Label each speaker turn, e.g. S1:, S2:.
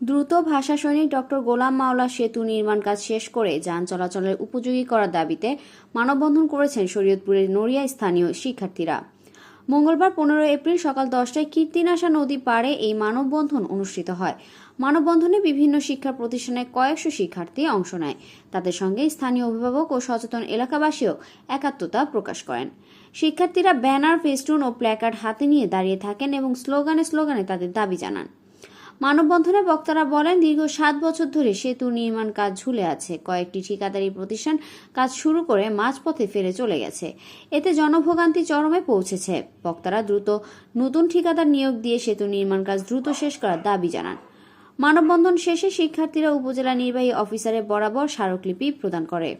S1: দ্রুত ভাষা সৈনিক ডক্টর গোলাম মাওলা সেতু নির্মাণ কাজ শেষ করে যান চলাচলের উপযোগী করার দাবিতে মানববন্ধন করেছেন শরীয়তপুরের নড়িয়া স্থানীয় শিক্ষার্থীরা। মঙ্গলবার পনেরো এপ্রিল সকাল দশটায় কীর্তিনাশা নদী পাড়ে এই মানববন্ধন অনুষ্ঠিত হয়। মানববন্ধনে বিভিন্ন শিক্ষা প্রতিষ্ঠানের কয়েকশো শিক্ষার্থী অংশ নেয়। তাদের সঙ্গে স্থানীয় অভিভাবক ও সচেতন এলাকাবাসীও একাত্মতা প্রকাশ করেন। শিক্ষার্থীরা ব্যানার, ফেস্টুন ও প্ল্যাকার্ড হাতে নিয়ে দাঁড়িয়ে থাকেন এবং স্লোগানে স্লোগানে তাদের দাবি জানান। মানববন্ধনে বক্তারা বলেন, দীর্ঘ সাত বছর ধরে সেতু নির্মাণ কাজ ঝুলে আছে। কয়েকটি ঠিকাদারি প্রতিষ্ঠান কাজ শুরু করে মাঝপথে ফেরে চলে গেছে। এতে জনভোগান্তি চরমে পৌঁছেছে। বক্তারা দ্রুত নতুন ঠিকাদার নিয়োগ দিয়ে সেতু নির্মাণ কাজ দ্রুত শেষ করার দাবি জানান। মানববন্ধন শেষে শিক্ষার্থীরা উপজেলা নির্বাহী অফিসারের বরাবর স্মারকলিপি প্রদান করে।